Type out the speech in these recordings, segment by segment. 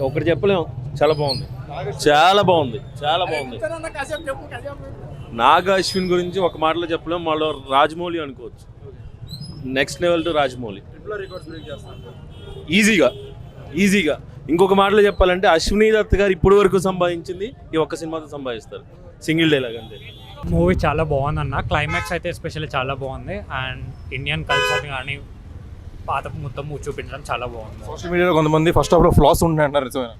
ఒకటి చెప్పలేము చాలా బాగుంది. చాలా బాగుంది. చాలా బాగుంది. నాగ అశ్విన్ గురించి ఒక మాటలో చెప్పలేము మళ్ళీ రాజమౌళి అనుకోవచ్చు. Next level to Rajamouli. ఈజీగా ఈజీగా ఇంకొక మాటలో చెప్పాలంటే అశ్విని దత్ గారు ఇప్పటి వరకు సంపాదించింది ఈ ఒక్క సినిమాతో సంపాదిస్తారు. సింగిల్ డైలాగ్ అంతే. మూవీ చాలా బాగుంది అన్న క్లైమాక్స్ అయితే ఎస్పెషల్లీ చాలా బాగుంది. అండ్ ఇండియన్ కల్చర్ కానీ పాత మొత్తం చూపించడం చాలా బాగుంది. సోషల్ మీడియాలో కొంతమంది ఫస్ట్ హాఫ్లో ఫ్లాస్ ఉంటాయి అంటారు నిజమేనా?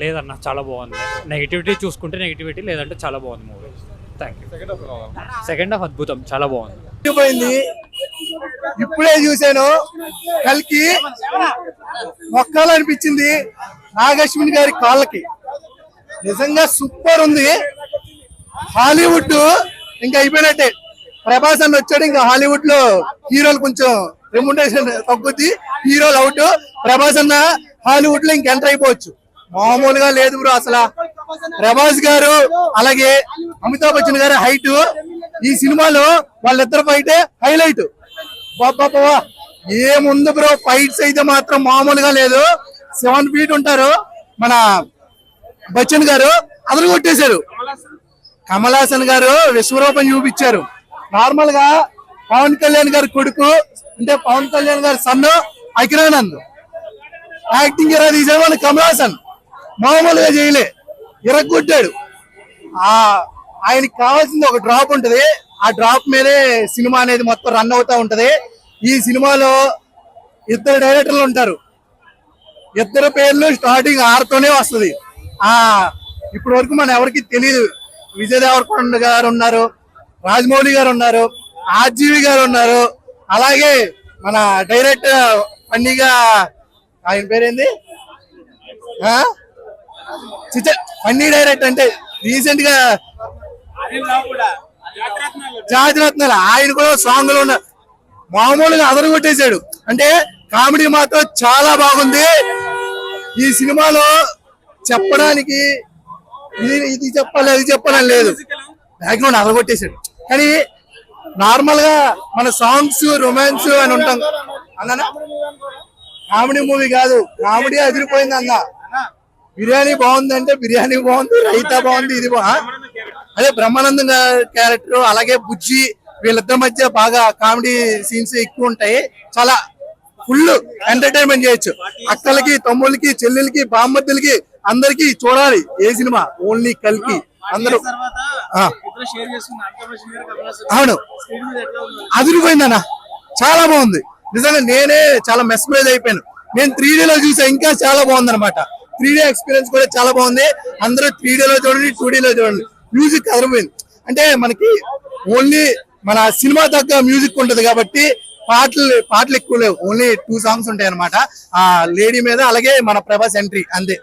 లేదన్న చాలా బాగుంది. నెగిటివిటీ చూసుకుంటే నెగిటివిటీ లేదంటే చాలా బాగుంది movie thank you second half అద్భుతం చాలా బాగుంది. పోయింది ఇప్పుడే చూశాను. కలికి మొక్కాలనిపించింది నాగశ్విన్ గారి కాళ్ళకి. నిజంగా సూపర్ ఉంది. హాలీవుడ్ ఇంకా అయిపోయినట్టే. ప్రభాస్ అన్న వచ్చాడు ఇంకా హాలీవుడ్లో హీరోలు కొంచెం రెమ్యుండేషన్ తగ్గుద్ది. హీరోలు అవుట్ ప్రభాస్ అన్న హాలీవుడ్లో ఇంకెంటర్ అయిపోవచ్చు. మామూలుగా లేదు బ్రో అసలు. ప్రభాస్ గారు అలాగే అమితాబ్ బచ్చన్ గారి హైట్ ఈ సినిమాలో వాళ్ళిద్దరు ఫైటే హైలైట్ బాబా ఏముంది బ్రో ఫైట్స్ అయితే మాత్రం మామూలుగా లేదు. సెవెన్ ఫీట్ ఉంటారు. మన బచ్చన్ గారు అదలు కొట్టేశారు కమలాసన్ గారు విశ్వరూపం చూపించారు. నార్మల్గా పవన్ కళ్యాణ్ గారి కొడుకు అంటే పవన్ కళ్యాణ్ గారి సన్ను అకిరానంద్ యాక్టింగ్ ఇరా తీసేవాళ్ళు కమల్ హాసన్ మామూలుగా చేయలే. ఇరగొట్టాడు ఆ ఆయనకి కావాల్సింది ఒక డ్రాప్ ఉంటుంది. ఆ డ్రాప్ మీదే సినిమా అనేది మొత్తం రన్ అవుతా ఉంటది. ఈ సినిమాలో ఇద్దరు డైరెక్టర్లు ఉంటారు. ఇద్దరు పేర్లు స్టార్టింగ్ ఆరుతోనే వస్తుంది. ఆ ఇప్పటి వరకు మన ఎవరికి తెలియదు విజయ్ దేవరకొండ గారు ఉన్నారు రాజమౌళి గారు ఉన్నారు. ఆర్జీవి గారు ఉన్నారు. అలాగే మన డైరెక్టర్ పండిగ ఆయన పేరేంది? ఆ? చిచ్చ ఫన్నీ డైరెక్ట్ అంటే రీసెంట్గా జాతిరత్నాలు. ఆయన కూడా సాంగ్లో ఉన్నారు మామూలుగా అదరు కొట్టేశాడు. అంటే కామెడీ మాత్రం చాలా బాగుంది. ఈ సినిమాలో చెప్పడానికి ఇది ఇది చెప్పాలి అది చెప్పాలని లేదు. బ్యాక్గ్రౌండ్ అదరగొట్టేశాడు కానీ నార్మల్గా మన సాంగ్స్ రొమాన్స్ అని ఉంటాం. అన్న కామెడీ మూవీ కాదు. కామెడీ అదిరిపోయింది అన్న. బిర్యానీ బాగుంది అంటే బిర్యానీ బాగుంది రైతా బాగుంది ఇది బా అదే బ్రహ్మానందం క్యారెక్టర్ అలాగే బుజ్జి వీళ్ళిద్దరి మధ్య బాగా కామెడీ సీన్స్ ఎక్కువ ఉంటాయి. చాలా ఫుల్ ఎంటర్టైన్మెంట్ చేయొచ్చు. అక్కలకి తమ్ముళ్ళకి చెల్లెలకి బామ్మద్దులకి అందరికి చూడాలి ఏ సినిమా? ఓన్లీ కల్కి. అందరూ. అవును. అదిరిపోయిందన్న చాలా బాగుంది. నిజంగా నేనే చాలా మెస్మరైజ్ అయిపోయాను. నేను త్రీ లో చూసా ఇంకా చాలా బాగుంది అనమాట త్రీ డే ఎక్స్పీరియన్స్ కూడా చాలా బాగుంది. అందరూ త్రీ లో చూడండి టూ లో చూడండి. మ్యూజిక్ అదిరిపోయింది. అంటే మనకి ఓన్లీ మన సినిమా తగ్గ మ్యూజిక్ ఉంటది కాబట్టి పాటలు పాటలు ఎక్కువ లేవు. ఓన్లీ టూ సాంగ్స్ ఉంటాయి అనమాట ఆ లేడీ మీద అలాగే మన ప్రభాస్ ఎంట్రీ అంతే.